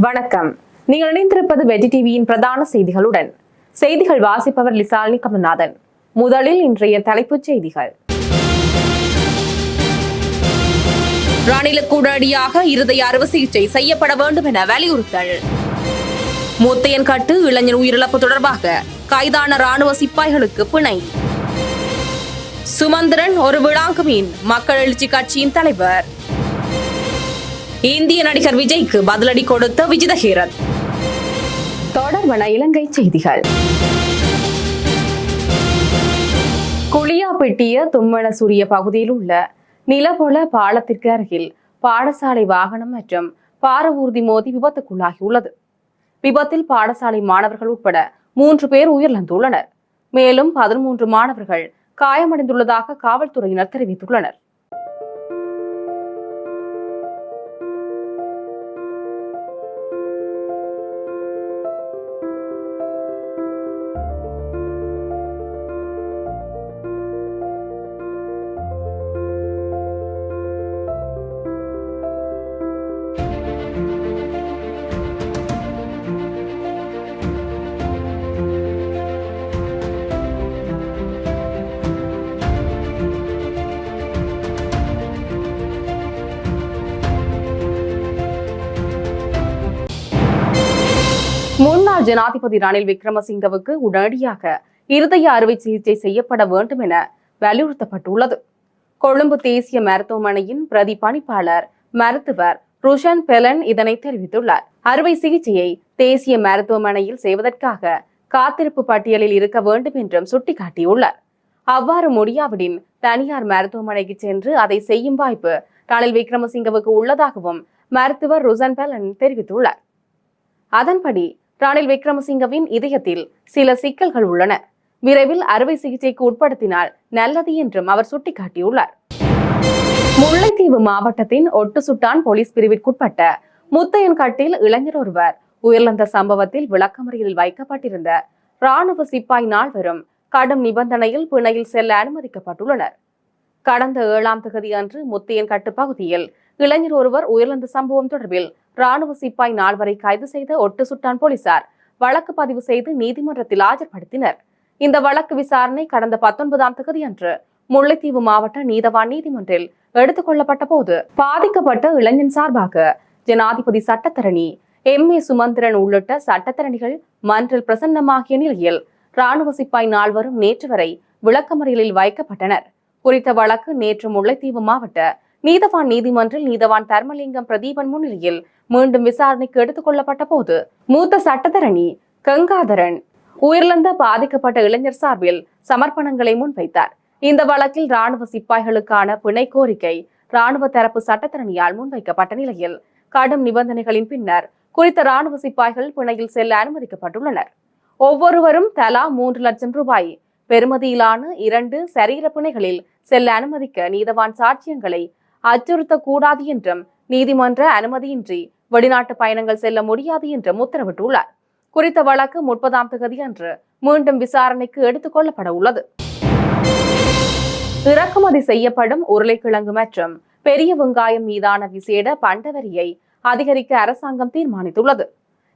வணக்கம். நீங்கள் இணைந்திருப்பது வெஜி டிவியின் பிரதான செய்திகளுடன். செய்திகள் வாசிப்பவர் லிசாலினி கமல்நாதன். முதலில் இன்றைய தலைப்புச் செய்திகள். ரணிலுக்கு உடனடியாக இருதய அறுவை சிகிச்சை செய்யப்பட வேண்டும் என வலியுறுத்தல். மூத்தையன் கட்டு இளைஞர் உயிரிழப்பு தொடர்பாக கைதான ராணுவ சிப்பாய்களுக்கு பிணை. சுமந்திரன் ஒரு விழாங்கு மீன் மக்கள் எழுச்சி கட்சியின் தலைவர். இந்திய நடிகர் விஜய்க்கு பதிலடி கொடுத்த விஜிதஹீரன். தொடர்பன இலங்கை செய்திகள். குளியாப்பெட்டிய தும்மணசூரிய பகுதியில் உள்ள நிலபொல பாலத்திற்கு அருகில் பாடசாலை வாகனம் மற்றும் பாரவூர்தி மோதி விபத்துக்குள்ளாகியுள்ளது. விபத்தில் பாடசாலை மாணவர்கள் உட்பட மூன்று பேர் உயிரிழந்துள்ளனர். மேலும் பதிமூன்று மாணவர்கள் காயமடைந்துள்ளதாக காவல்துறையினர் தெரிவித்துள்ளனர். ஜனாதிபதி ரணில் விக்ரமசிங்கவுக்கு உடனடியாக இருதய அறுவை சிகிச்சை செய்யப்பட வேண்டும் என வலியுறுத்தப்பட்டுள்ளது. கொழும்பு தேசிய மருத்துவமனையின் பிரதி பணிப்பாளர் மருத்துவர் ருஷன் பெலன் இதனை தெரிவித்துள்ளார். அறுவை சிகிச்சையை தேசிய மருத்துவமனையில் செய்வதற்காக காத்திருப்பு பட்டியலில் இருக்க வேண்டும் என்றும் சுட்டிக்காட்டியுள்ளார். அவ்வாறு முடியாவிடின் தனியார் மருத்துவமனைக்கு சென்று அதை செய்யும் வாய்ப்பு ரணில் விக்ரமசிங்கவுக்கு உள்ளதாகவும் மருத்துவர் ருசன் பெலன் தெரிவித்துள்ளார். அதன்படி ரணில் விக்ரமசிங்கவின் இதயத்தில் சில சிக்கல்கள் உள்ளன. விரைவில் அறுவை சிகிச்சைக்கு உட்படுத்தினால் நல்லது என்றும் அவர் சுட்டிக்காட்டியுள்ளார். முல்லைத்தீவு மாவட்டத்தின் ஒட்டுசுட்டான் போலீஸ் பிரிவிற்குட்பட்ட முத்தையன்கட்டில் இளைஞர் ஒருவர் உயிரிழந்த சம்பவத்தில் விளக்கமறியலில் வைக்கப்பட்டிருந்த ராணுவ சிப்பாய் நால்வரும் கடும் நிபந்தனையில் பிணையில் செல்ல அனுமதிக்கப்பட்டுள்ளனர். கடந்த ஏழாம் தகுதி அன்று முத்தையன்கட்டு பகுதியில் இளைஞர் ஒருவர் உயிரிழந்த சம்பவம் தொடர்பில் ராணுவ சிப்பாய் நால்வரை கைது செய்த ஒட்டு சுட்டான் போலீசார். வழக்கு பதிவு செய்து நீதிமன்றத்தில் ஆஜர்படுத்தினர். இந்த வழக்கு விசாரணை கடந்த பத்தொன்பதாம் தேதி அன்று முல்லைத்தீவு மாவட்ட நீதவான் நீதிமன்றில் எடுத்துக் கொள்ளப்பட்ட போது பாதிக்கப்பட்ட இளைஞன் சார்பாக ஜனாதிபதி சட்டத்தரணி எம். ஏ. சுமந்திரன் உள்ளிட்ட சட்டத்தரணிகள் மன்றில் பிரசன்னமாகிய நிலையில் ராணுவ சிப்பாய் நால்வரும் நேற்று வரை விளக்கமறியலில் வைக்கப்பட்டனர். குறித்த வழக்கு நேற்று முல்லைத்தீவு மாவட்ட நீதவான் நீதிமன்றில் நீதவான் தர்மலிங்கம் பிரதீபன் முன்னிலையில் மீண்டும் விசாரணைக்கு எடுத்துக் கொள்ளப்பட்ட போது மூத்த சட்டத்தரணி கங்காதரன் உயிரிழந்த பாதிக்கப்பட்ட இளைஞர் சார்பில் சமர்ப்பணங்களை முன்வைத்தார். இந்த வழக்கில் ராணுவ சிப்பாய்களுக்கான பிணை கோரிக்கை ராணுவ தரப்பு சட்டத்தரணியால் முன்வைக்கப்பட்ட நிலையில் கடும் நிபந்தனைகளின் பின்னர் குறித்த ராணுவ சிப்பாய்கள் பிணையில் செல்ல அனுமதிக்கப்பட்டுள்ளனர். ஒவ்வொருவரும் தலா மூன்று லட்சம் ரூபாய் பெறுமதியிலான இரண்டு சரீர பிணைகளில் செல்ல அனுமதிக்க நீதவான் சாட்சியங்களை அச்சுறுத்தக்கூடாது என்றும் நீதிமன்ற அனுமதியின்றி வெளிநாட்டு பயணங்கள் செல்ல முடியாது என்றும் உத்தரவிட்டுள்ளார். குறித்த வழக்கு முப்பதாம் தேதி அன்று மீண்டும் விசாரணைக்கு எடுத்துக் கொள்ளப்பட உள்ளது. இறக்குமதி செய்யப்படும் உருளைக்கிழங்கு மற்றும் பெரிய வெங்காயம் மீதான விசேட பண்ட வரியை அதிகரிக்க அரசாங்கம் தீர்மானித்துள்ளது.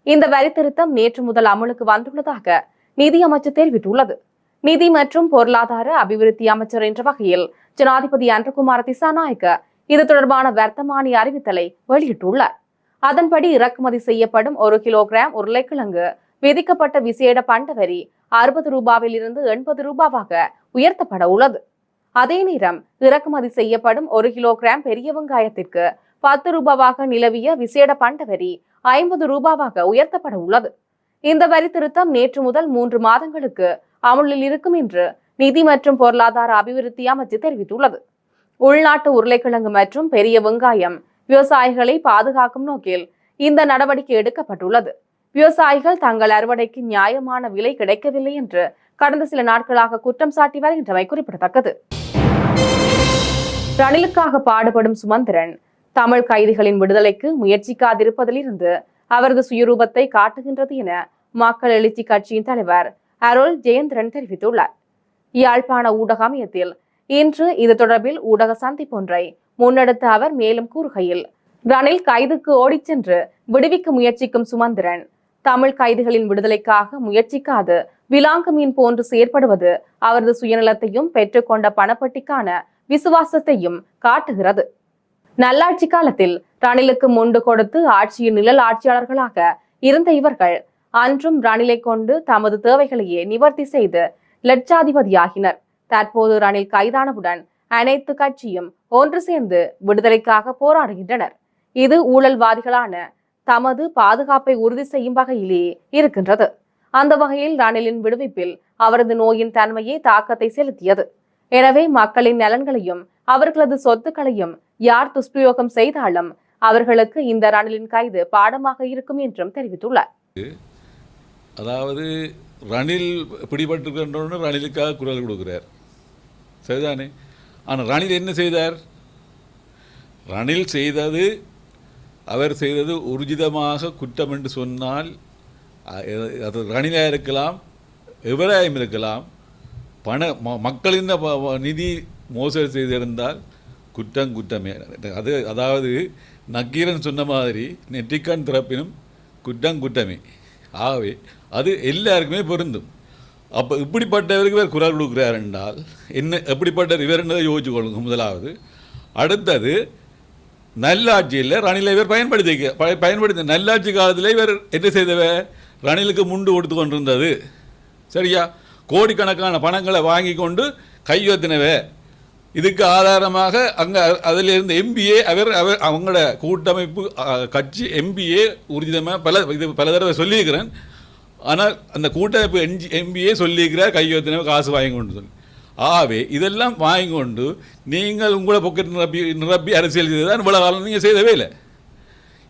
இந்த வரி திருத்தம் நேற்று முதல் அமலுக்கு வந்துள்ளதாக நிதி அமைச்சர் தெரிவித்துள்ளது. நிதி மற்றும் பொருளாதார அபிவிருத்தி அமைச்சர் என்ற வகையில் ஜனாதிபதி அன்றகுமார திசாநாயக்க இது தொடர்பான வர்த்தமானி அறிவித்தலை வெளியிட்டுள்ளார். அதன்படி இறக்குமதி செய்யப்படும் ஒரு கிலோகிராம் உருளைக்கிழங்கு விதிக்கப்பட்ட விசேட பண்ட வரி அறுபது ரூபாவில் இருந்து எண்பது ரூபாவாக உயர்த்தப்பட உள்ளது. அதே நேரம் இறக்குமதி செய்யப்படும் ஒரு கிலோகிராம் பெரிய வெங்காயத்திற்கு பத்து ரூபாவாக நிலவிய விசேட பண்ட வரி ஐம்பது ரூபாவாக உயர்த்தப்பட உள்ளது. இந்த வரி திருத்தம் நேற்று முதல் மூன்று மாதங்களுக்கு அமுலில் இருக்கும் என்று நிதி மற்றும் பொருளாதார அபிவிருத்தி அமைச்சு தெரிவித்துள்ளது. உள்நாட்டு உருளைக்கிழங்கு மற்றும் பெரிய வெங்காயம் விவசாயிகளை பாதுகாக்கும் நோக்கில் இந்த நடவடிக்கை எடுக்கப்பட்டுள்ளது. விவசாயிகள் தங்கள் அறுவடைக்கு நியாயமான விலை கிடைக்கவில்லை என்று கடந்த சில நாட்களாக குற்றம் சாட்டி வருகின்றமை குறிப்பிடத்தக்கது. ரணிலுக்காக பாடுபடும் சுமந்திரன் தமிழ் கைதிகளின் விடுதலைக்கு முயற்சிக்காதிருப்பதிலிருந்து அவரது சுயரூபத்தை காட்டுகின்றது என மக்கள் எழுச்சி கட்சியின் தலைவர் அருள் ஜெயந்திரன் தெரிவித்துள்ளார். யாழ்ப்பாண ஊடக அமையத்தில் இன்று இது தொடர்பில் ஊடக சந்திப்பொன்றை முன்னெடுத்த அவர் மேலும் கூறுகையில் ரணில் கைதுக்கு ஓடிச் சென்று விடுவிக்க முயற்சிக்கும் சுமந்திரன். தமிழ் கைதிகளின் விடுதலைக்காக முயற்சிக்காது விலாங்கு மீன் போன்று செயற்படுவது அவரது சுயநலத்தையும் பெற்றுக்கொண்ட பணப்பட்டிக்கான விசுவாசத்தையும் காட்டுகிறது. நல்லாட்சி காலத்தில் ரணிலுக்கு முண்டு கொடுத்து ஆட்சியின் நிழல் ஆட்சியாளர்களாக இருந்த இவர்கள் அன்றும் ரணிலை கொண்டு தமது தேவைகளையே நிவர்த்தி செய்து லட்சாதிபதியாகினர். தற்போது ரணில் கைதானவுடன் அனைத்து கட்சியும் ஒன்று சேர்ந்து விடுதலைக்காக போராடுகின்றனர். இது ஊழல்வாதிகளான தமது பாதுகாப்பை உறுதி செய்யும் வகையிலேயே இருக்கின்றது. அந்த வகையில் ரணிலின் விடுவிப்பில் அவரது நோயின் தன்மையே தாக்கத்தை செலுத்தியது. எனவே மக்களின் நலன்களையும் அவர்களது சொத்துக்களையும் யார் துஷ்பிரயோகம் செய்தாலும் அவர்களுக்கு இந்த ரணிலின் கைது பாடமாக இருக்கும் என்றும் தெரிவித்துள்ளார். அதாவது ரணில் பிடிபட்டிருக்கின்றோன்னு ரணிலுக்காக குரல் கொடுக்கிறார். சரிதானே? ஆனால் ரணில் என்ன செய்தார்? ரணில் செய்தது அவர் செய்தது உர்ஜிதமாக குற்றம் என்று சொன்னால் அது ரணிலாக இருக்கலாம் எவராயும் இருக்கலாம். பண ம- மக்களின் நிதி மோசடி செய்திருந்தால் குற்றம் குற்றமே. அது அதாவது நக்கீரன் சொன்ன மாதிரி நெற்றிக்கண் திறப்பினும் குற்றம் குற்றமே. ஆகவே அது எல்லாருக்குமே பொருந்தும். அப்போ இப்படிப்பட்டவருக்கு இவர் குரல் கொடுக்குறார் என்றால் என்ன எப்படிப்பட்ட இவர் என்னதை யோசிச்சு கொள்ளுங்க முதலாவது. அடுத்தது நல்லாட்சியில் ரணிலை இவர் பயன்படுத்தி ப- பயன்படுத்தி நல்லாட்சி காலத்தில் இவர் என்ன செய்தவ ரணிலுக்கு முண்டு கொடுத்து கொண்டிருந்தது. சரியா? கோடிக்கணக்கான பணங்களை வாங்கி கொண்டு கையொத்தினவே இதுக்கு ஆதாரமாக அங்கே அதில் இருந்த எம்பிஏ அவர் அவர் அவங்களோட கூட்டமைப்பு கட்சி எம்பிஏ உறுதிதமாக பல இது பல தடவை சொல்லியிருக்கிறேன். ஆனால் அந்த கூட்டமைப்பு என்ஜி எம்பிஏ சொல்லியிருக்கிறார் கையொத்தினவை காசு வாங்கி கொண்டு சொல்லி. ஆகவே இதெல்லாம் வாங்கி கொண்டு நீங்கள் உங்களை பொக்கெட் நிரப்பி நிரப்பி அரசியல் செய்ததான் இவ்வளோ காலம் நீங்கள் செய்தவே இல்லை.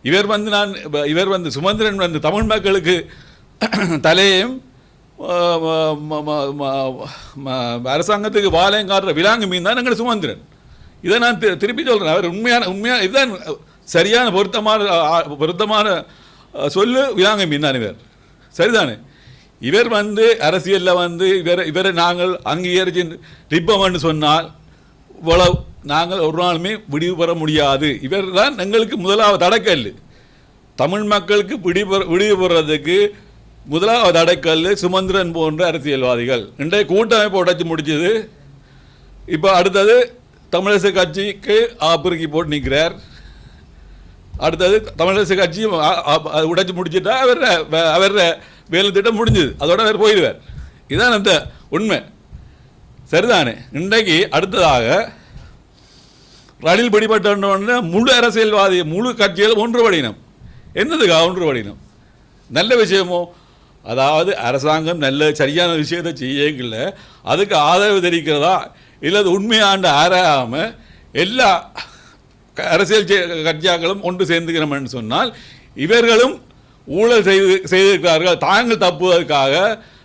இவர் வந்து நான் இவர் வந்து சுமந்திரன் வந்து தமிழ் மக்களுக்கு தலையையும் அரசாங்கத்துக்கு வாழையும் காட்டுற விலாங்கு மீன் தான் எங்கள் சுமந்திரன். இதை நான் திருப்பி சொல்கிறேன் அவர் உண்மையான உண்மையான இதுதான் சரியான பொருத்தமான பொருத்தமான சொல்லு விலாங்கு மீன் தான் இவர். சரிதானே? இவர் வந்து அரசியலில் வந்து இவர் இவரை நாங்கள் அங்கீகரிச்சு ரிப்பம்னு சொன்னால் இவ்வளவு நாங்கள் ஒரு நாளுமே விடிவு பெற முடியாது. இவர் தான் எங்களுக்கு முதலாவது தடக்கல் தமிழ் மக்களுக்கு விடிவு விடிவு பெறதுக்கு முதலாவது அடைக்கல் சுமந்திரன் போன்ற அரசியல்வாதிகள். இன்றைய கூட்டமைப்பு உடைச்சி முடிச்சது. இப்போ அடுத்தது தமிழரசு கட்சிக்கு ஆப்பிரிக்கி போட்டு நிற்கிறார். அடுத்தது தமிழரசு கட்சியும் உடைச்சி உடைச்சு முடிச்சிட்டா அவர் அவர் வேலை திட்டம் முடிஞ்சது. அதோட அவர் போயிடுவார் இதான் அந்த உண்மை. சரிதானே? இன்றைக்கு அடுத்ததாக ரணில் பிடிபட்ட முழு அரசியல்வாதி முழு கட்சியில் ஒன்றுபடினம் என்னதுக்கா ஒன்றுபடினம் நல்ல விஷயமோ? அதாவது அரசாங்கம் நல்ல சரியான விஷயத்தை செய்யல அதுக்கு ஆதரவு தெரிவிக்கிறதா? இல்லை அது உண்மையாண்டு ஆராயாமல் எல்லா அரசியல் கட்சியாக்களும் ஒன்று சேர்ந்துக்கிறோம்னு சொன்னால் இவர்களும் ஊழல் செய்து செய்திருக்கிறார்கள். தாங்கள் தப்புவதற்காக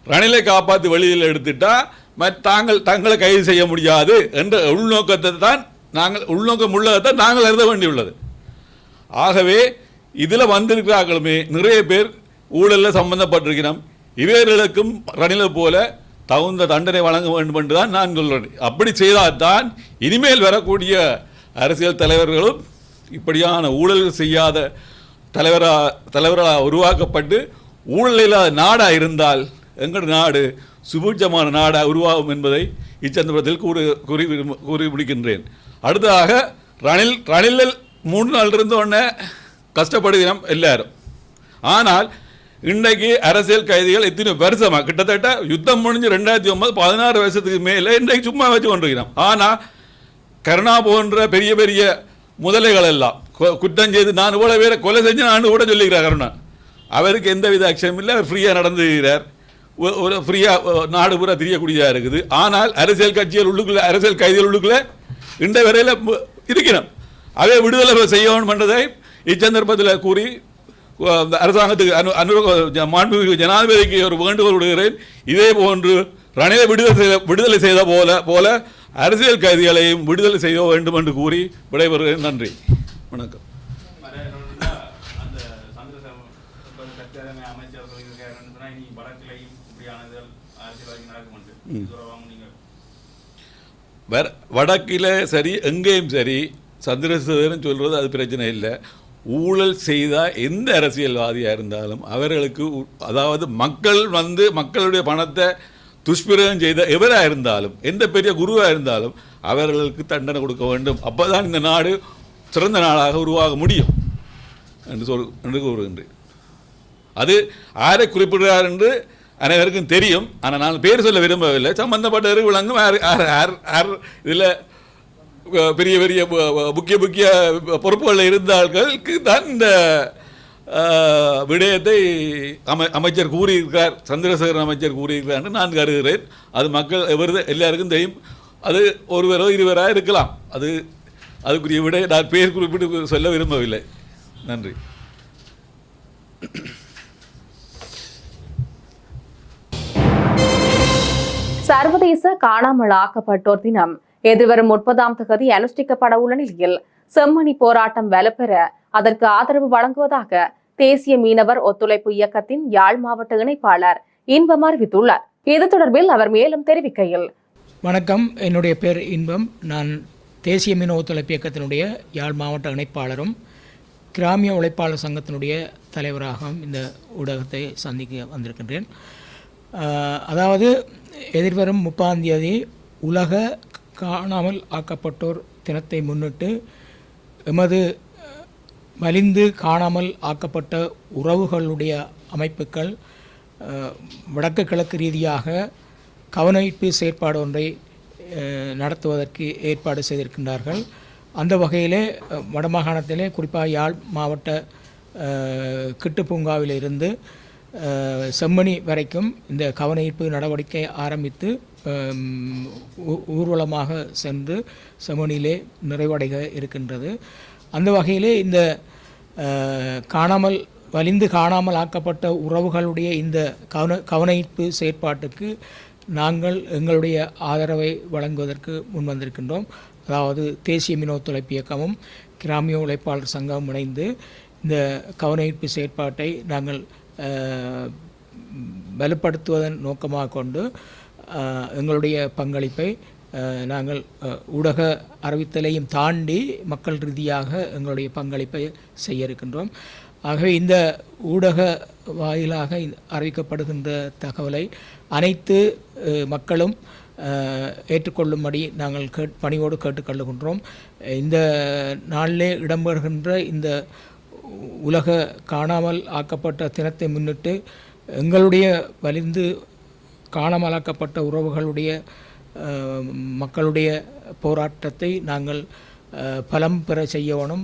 ரணிலை காப்பாற்றி வெளியில் எடுத்துட்டா மற்ற தாங்கள் தங்களை கைது செய்ய முடியாது என்ற உள்நோக்கத்தை தான் நாங்கள் உள்நோக்கம் உள்ளதை நாங்கள் எழுத வேண்டியுள்ளது. ஆகவே இதில் வந்திருக்கிறார்களுமே நிறைய பேர் ஊழலில் சம்பந்தப்பட்டிருக்கிறோம் இவர்களுக்கும் ரணிலை போல தகுந்த தண்டனை வழங்க வேண்டும் என்று தான் நான் சொல்கிறேன் அப்படி செய்தால் தான் இனிமேல் வரக்கூடிய அரசியல் தலைவர்களும் இப்படியான ஊழல் செய்யாத தலைவராக தலைவராக உருவாக்கப்பட்டு ஊழல் இல்லாத நாடாக இருந்தால் எங்கள் நாடு சுபூட்சமான நாடாக உருவாகும் என்பதை இச்சந்தர்ப்பத்தில் கூறி கூறி கூறி முடிக்கின்றேன். அடுத்ததாக ரணில் ரணிலில் மூணு நாள் இருந்த உடனே கஷ்டப்படுகிறோம் எல்லாரும். ஆனால் இன்றைக்கு அரசியல் கைதிகள் எத்தனை வருஷமா கிட்டத்தட்ட யுத்தம் முடிஞ்சு ரெண்டாயிரத்தி ஒன்பது பதினாறு வருஷத்துக்கு மேலே இன்றைக்கு சும்மா வச்சு கொண்டிருக்கிறோம். ஆனால் கருணா போன்ற பெரிய பெரிய முதலைகள் எல்லாம் கு- குற்றம் செய்து நான் இவ்வளோ பேரை கொலை செஞ்சு நான் கூட சொல்லிக்கிறார் கருணா. அவருக்கு எந்த வித அக்ஷயம் இல்லை அவர் ஃப்ரீயாக நடந்துகிறார் ஒரு ஃப்ரீயாக நாடு பூரா தெரியக்கூடியதாக இருக்குது. ஆனால் அரசியல் கட்சிகள் உள்ளுக்குள்ள அரசியல் கைதிகள் உள்ளுக்குள்ள இந்த வரையில் இருக்கிறோம் அவை விடுதலை செய்யணும் பண்ணுறதை இச்சந்தர்ப்பத்தில் கூறி அந்த அரசாங்கத்துக்கு அனு அனு மாண்புமிகு ஜனாதிபதிக்கு ஒரு வேண்டுகோள் விடுகிறேன். இதே போன்று ரணிலை விடுதலை செய்த விடுதலை செய்த போல போல அரசியல் கைதிகளையும் விடுதலை செய்ய வேண்டும் என்று கூறி விடைபெறுகிறேன். நன்றி. வணக்கம். வர வடக்கில் சரி எங்கேயும் சரி சந்திரசேகரன் சொல்கிறது அது பிரச்சனை இல்லை. ஊழல் செய்தால் எந்த அரசியல்வாதியாக இருந்தாலும் அவர்களுக்கு உ- அதாவது மக்கள் வந்து மக்களுடைய பணத்தை துஷ்பிரகம் செய்த எவராக இருந்தாலும் எந்த பெரிய குருவாக இருந்தாலும் அவர்களுக்கு தண்டனை கொடுக்க வேண்டும். அப்போ தான் இந்த நாடு சிறந்த நாடாக உருவாக முடியும் என்று சொல் என்று கூறுகின்றேன். அது யாரை குறிப்பிடுகிறார் என்று அனைவருக்கும் தெரியும். ஆனால் நான் பேர் சொல்ல விரும்பவில்லை. சம்பந்தப்பட்டவர்கள் விளங்கும். யார் யார் யார் யார் இதில் பெரிய பெரிய முக்கிய முக்கிய பொறுப்புகளில் இருந்தார்களுக்கு தான் இந்த விடயத்தை அமை அமைச்சர் கூறியிருக்கிறார் சந்திரசேகரன் அமைச்சர் கூறியிருக்கிறார் என்று நான் கருதுகிறேன். அது மக்கள் எவரு எல்லாருக்கும் தெரியும். அது ஒருவரோ இருவரோ இருக்கலாம். அது அதுக்குரிய விட நான் பேர் குறிப்பிட்டு சொல்ல விரும்பவில்லை. நன்றி. சர்வதேச காணாமல் ஆக்கப்பட்டோர் தினம். எதிர்வரும் முப்பதாம் தேதி அனுஷ்டிக்கப்பட உள்ள நிலையில் செம்மணி போராட்டம் வலுப்பெற அதற்கு ஆதரவு வழங்குவதாக தேசிய மீனவர் ஒத்துழைப்பு இயக்கத்தின் யாழ் மாவட்ட இணைப்பாளர் இன்பம் அறிவித்துள்ளார். இது தொடர்பில் அவர் மேலும் தெரிவிக்கையில் வணக்கம். என்னுடைய பேர் இன்பம். நான் தேசிய மீன ஒத்துழைப்பு இயக்கத்தினுடைய யாழ் மாவட்ட இணைப்பாளரும் கிராமிய உழைப்பாளர் சங்கத்தினுடைய தலைவராகவும் இந்த ஊடகத்தை சந்திக்க வந்திருக்கின்றேன். அதாவது எதிர்வரும் முப்பாம் தேதி உலக காணாமல் ஆக்கப்பட்டோர் தினத்தை முன்னிட்டு எமது மலிந்து காணாமல் ஆக்கப்பட்ட உறவுகளுடைய அமைப்புகள் வடக்கு கிழக்கு ரீதியாக கவனஈர்ப்பு செயற்பாடு ஒன்றை நடத்துவதற்கு ஏற்பாடு செய்திருக்கின்றார்கள். அந்த வகையிலே வடமாகாணத்திலே குறிப்பாக யாழ் மாவட்ட கிட்டு பூங்காவில் இருந்து செம்மணி வரைக்கும் இந்த கவனஈர்ப்பு நடவடிக்கை ஆரம்பித்து ஊ- ஊர்வலமாக சென்று செம்மணியிலே நிறைவடைய இருக்கின்றது. அந்த வகையிலே இந்த காணாமல் வலிந்து காணாமல் ஆக்கப்பட்ட உறவுகளுடைய இந்த கவன கவனிப்பு செயற்பாட்டுக்கு நாங்கள் எங்களுடைய ஆதரவை வழங்குவதற்கு முன்வந்திருக்கின்றோம். அதாவது தேசிய மீன் இயக்கமும் கிராமிய உழைப்பாளர் சங்கமும் இணைந்து இந்த கவனஈர்ப்பு செயற்பாட்டை நாங்கள் வலுப்படுத்துவதன் நோக்கமாக கொண்டு எங்களுடைய பங்களிப்பை நாங்கள் ஊடக அறிவித்தலையும் தாண்டி மக்கள் ரீதியாக எங்களுடைய பங்களிப்பை செய்ய இருக்கின்றோம். ஆகவே இந்த ஊடக வாயிலாக அறிவிக்கப்படுகின்ற தகவலை அனைத்து மக்களும் ஏற்றுக்கொள்ளும்படி நாங்கள் கேட் பணியோடு கேட்டுக்கொள்ளுகின்றோம். இந்த நாளிலே இடம்பெறுகின்ற இந்த உலக காணாமல் ஆக்கப்பட்ட தினத்தை முன்னிட்டு எங்களுடைய வலிந்து காணாமலாக்கப்பட்ட உறவுகளுடைய மக்களுடைய போராட்டத்தை நாங்கள் பலம் பெற செய்யணும்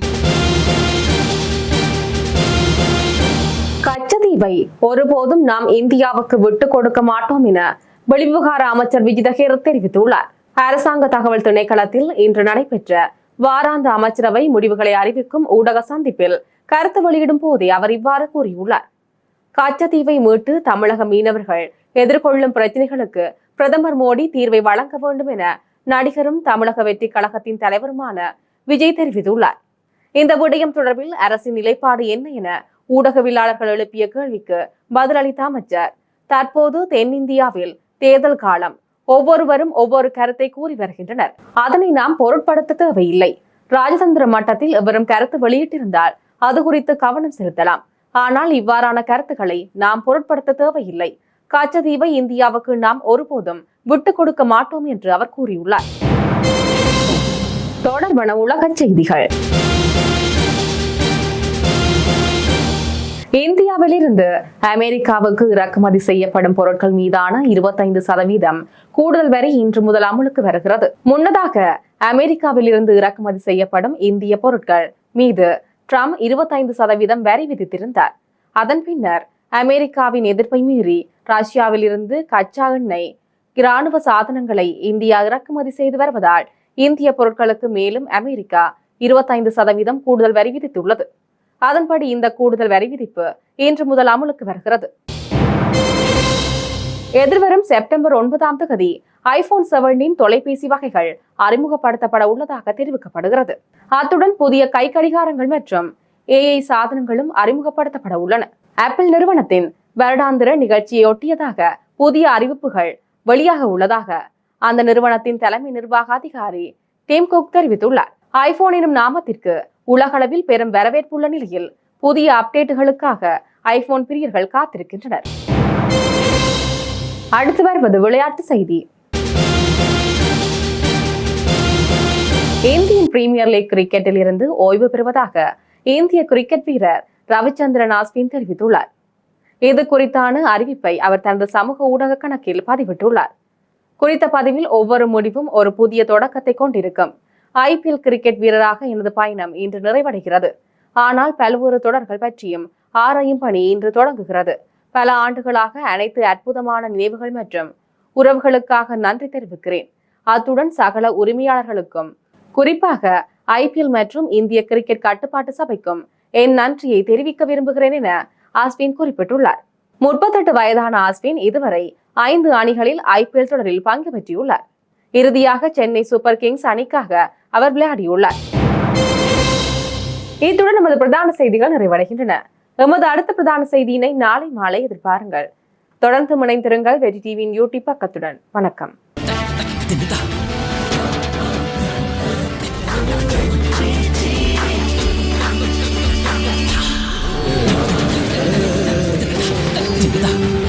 கச்சதீவை ஒருபோதும் நாம் இந்தியாவுக்கு விட்டு கொடுக்க மாட்டோம் என வெளிவிவகார அமைச்சர் விஜிதஹேர் தெரிவித்துள்ளார். அரசாங்க தகவல் திணைக்களத்தில் இன்று நடைபெற்ற வாராந்த அமைச்சரவை முடிவுகளை அறிவிக்கும் ஊடக சந்திப்பில் கருத்து வெளியிடும் போதே அவர் இவ்வாறு கூறியுள்ளார். கச்சத்தீவை மீட்டு தமிழக மீனவர்கள் எதிர்கொள்ளும் பிரச்சனைகளுக்கு பிரதமர் மோடி தீர்வை வழங்க வேண்டும் என நடிகரும் தமிழக வெற்றி கழகத்தின் தலைவருமான விஜய் தெரிவித்துள்ளார். இந்த விடயம் தொடர்பில் அரசின் நிலைப்பாடு என்ன என ஊடகவியலாளர்கள் எழுப்பிய கேள்விக்கு பதிலளித்த அமைச்சர் தற்போது தென்னிந்தியாவில் தேர்தல் காலம் ஒவ்வொருவரும் ஒவ்வொரு கருத்தை கூறி வருகின்றனர். அதனை நாம் பொருட்படுத்த தேவையில்லை. ராஜதந்திர மட்டத்தில் எவரும் கருத்து வெளியிட்டிருந்தால் அது குறித்து கவனம் செலுத்தலாம். ஆனால் இவ்வாறான கருத்துக்களை நாம் பொருட்படுத்த தேவையில்லை. கச்சதீவை இந்தியாவுக்கு நாம் ஒருபோதும் விட்டுக் கொடுக்க மாட்டோம் என்று அவர் கூறியுள்ளார். தொடர்பான உலகச் செய்திகள். இந்தியாவிலிருந்து அமெரிக்காவுக்கு இறக்குமதி செய்யப்படும் பொருட்கள் மீதான இருபத்தைந்து சதவீதம் கூடுதல் வரி இன்று முதல் அமலுக்கு வருகிறது. முன்னதாக அமெரிக்காவிலிருந்து இறக்குமதி செய்யப்படும் இந்திய பொருட்கள் மீது ட்ரம்ப் இருபத்தைந்து சதவீதம் வரி விதித்திருந்தார். அதன் பின்னர் அமெரிக்காவின் எதிர்ப்பை மீறி ரஷ்யாவிலிருந்து கச்சா எண்ணெய் இராணுவ சாதனங்களை இந்தியா இறக்குமதி செய்து வருவதால் இந்திய பொருட்களுக்கு மேலும் அமெரிக்கா இருபத்தைந்து சதவீதம் கூடுதல் வரி விதித்துள்ளது. அதன்படி இந்த கூடுதல் வரி விதிப்பு இன்று முதல் அமலுக்கு வருகிறது. எதிர்வரும் செப்டம்பர் ஒன்பதாம் தேதி ஐபோன் செவனின் தொலைபேசி வகைகள் அறிமுகப்படுத்தப்பட உள்ளதாக தெரிவிக்கப்படுகிறது. அத்துடன் புதிய கை கடிகாரங்கள் மற்றும் ஏஐ சாதனங்களும் அறிமுகப்படுத்தப்பட உள்ளன. ஆப்பிள் நிறுவனத்தின் வருடாந்திர நிகழ்ச்சியொட்டியதாக புதிய அறிவிப்புகள் வெளியாக உள்ளதாக அந்த நிறுவனத்தின் தலைமை நிர்வாக அதிகாரி டிம் குக் தெரிவித்துள்ளார். ஐபோன் எனும் நாமத்திற்கு உலகளவில் பெரும் வரவேற்புள்ள நிலையில் புதிய அப்டேட்டுகளுக்காக ஐபோன் பிரியர்கள் காத்திருக்கின்றனர். அடுத்து வருவது விளையாட்டு செய்தி. இந்தியன் பிரீமியர் லீக் கிரிக்கெட்டில் இருந்து ஓய்வு பெறுவதாக இந்திய கிரிக்கெட் வீரர் ரவிச்சந்திரன் ஆஸ்வின் தெரிவித்துள்ளார். இது குறித்தான அறிவிப்பை அவர் தனது சமூக ஊடக கணக்கில் பதிவிட்டுள்ளார். குறித்த பதிவில் ஒவ்வொரு முடிவும் ஒரு புதிய தொடக்கத்தை கொண்டிருக்கும். ஐபிஎல் கிரிக்கெட் வீரராக எனது பயணம் இன்று நிறைவடைகிறது. ஆனால் பல்வேறு தொடர்கள் பற்றியும் ஆராயும் பணி இன்று தொடங்குகிறது. பல ஆண்டுகளாக அனைத்து அற்புதமான நினைவுகள் மற்றும் உறவுகளுக்காக நன்றி தெரிவிக்கிறேன். அத்துடன் சகல உரிமையாளர்களுக்கும் குறிப்பாக ஐபிஎல் மற்றும் இந்திய கிரிக்கெட் கட்டுப்பாட்டு சபைக்கும் என் நன்றியை தெரிவிக்க விரும்புகிறேன் என ஆஸ்வின் குறிப்பிட்டுள்ளார். முப்பத்தெட்டு வயதான ஆஸ்வின் இதுவரை ஐந்து அணிகளில் ஐபிஎல் தொடரில் பங்கு பெற்றியுள்ளார் இறுதியாக சென்னை சூப்பர் கிங்ஸ் அணிக்காக அவர் விளையாடியுள்ளார். இத்துடன் நமது பிரதான செய்திகள் நிறைவடைகின்றன. எமது அடுத்த பிரதான செய்தியினை நாளை மாலை எதிர்பாருங்கள். தொடர்ந்து முனைந்திருங்கள் வெற்றி டிவியின் யூடியூப் பக்கத்துடன். வணக்கம். 真的。